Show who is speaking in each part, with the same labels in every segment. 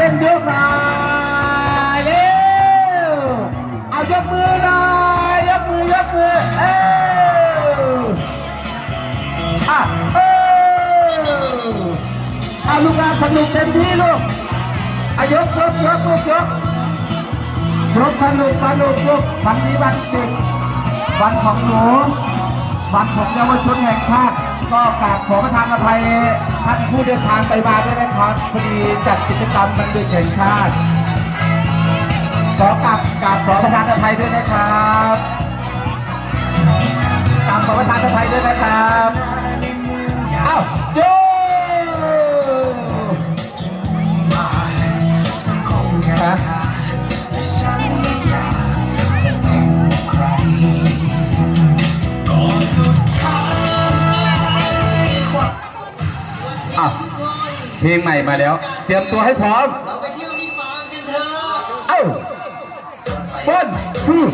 Speaker 1: เต้นยกหน่อยเร็วเอายกมือหน่ยยกมือยกมือเอออะเออเอาลูกงานสนุกเต็มที่ลูกอายกยกยกยกยกยกสนุกสนุกยกวันนี้วันเด็กวันของหนูวันของเยาวชนแห่งชาติ ก็กราบขอประทานอภัย ท่านผู้เดินทางไปมาด้วยนะครับพอดีจัดกิจกรรมมันเดือนแห่งชาติ ขอกราบกราบขอประธานไทยด้วยนะครับกราบขอประธานไทยด้วยนะครับอ้าวโยครับ เพลงใหม่มาแล้ว เตรียมตัวให้พร้อม
Speaker 2: เราไปเที่ยวนี่ฟาร์มกันเถอะ
Speaker 1: เอ้า one two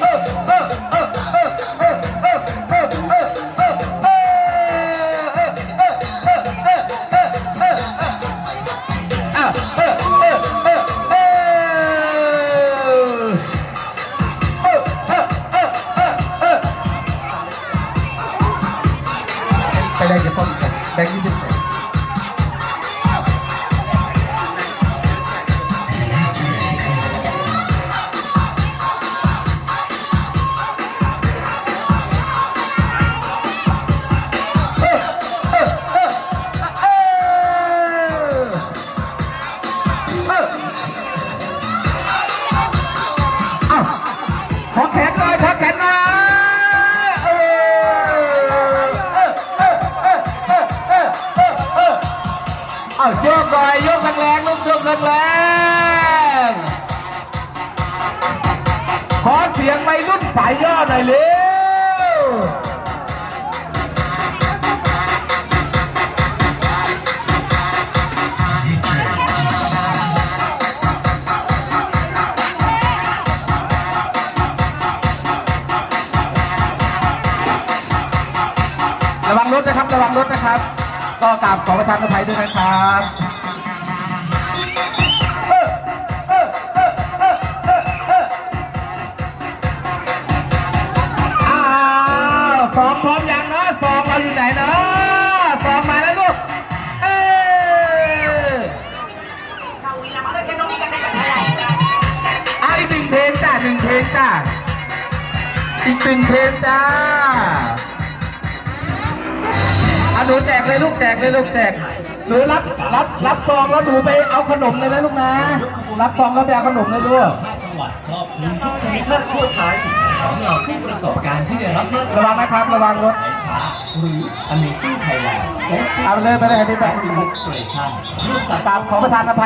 Speaker 1: เออเออเออเออเออเออเออเออเออเออไปได้จะป้องกันแบงค์ยี่สิบ เอาโยกหน่อยยกแรงๆลูกโยกแรงๆขอเสียงวัยรุ่นสายย่อหน่อยเร็วระวังรถนะครับ ระวังรถนะครับ ก็กราบขอประทานอภัยด้วยนะครับเออเออเออเออเออเอออ้าวสองพร้อมยังเนาะสองเราอยู่ไหนเนาะสองมาแล้วลูก เอออะอีกหนึ่งเพลงจ้าหนึ่งเพลงจ้าอีกหนึ่งเพลงจ้า หนูแจกเลยลูกแจกเลยลูกแจก หนูรับรับรับซองแล้วหนูไปเอาขนมเลยนะลูกนะ รับซองแล้วไปเอาขนมเลยลูก
Speaker 3: จังหวัดครอบคลุมทุกภูมิภาคทั่วไทยของเราผู้ประกอบการที่ได้รับเลือก
Speaker 1: ระวังนะครับระวังรถ
Speaker 3: ในช้าหรือ Amazing Thailand Safety
Speaker 1: เอาไปเลยไปเลยให้พี่แบบ
Speaker 3: Administration ร่วมกับ
Speaker 1: กราบขอประทานอภัย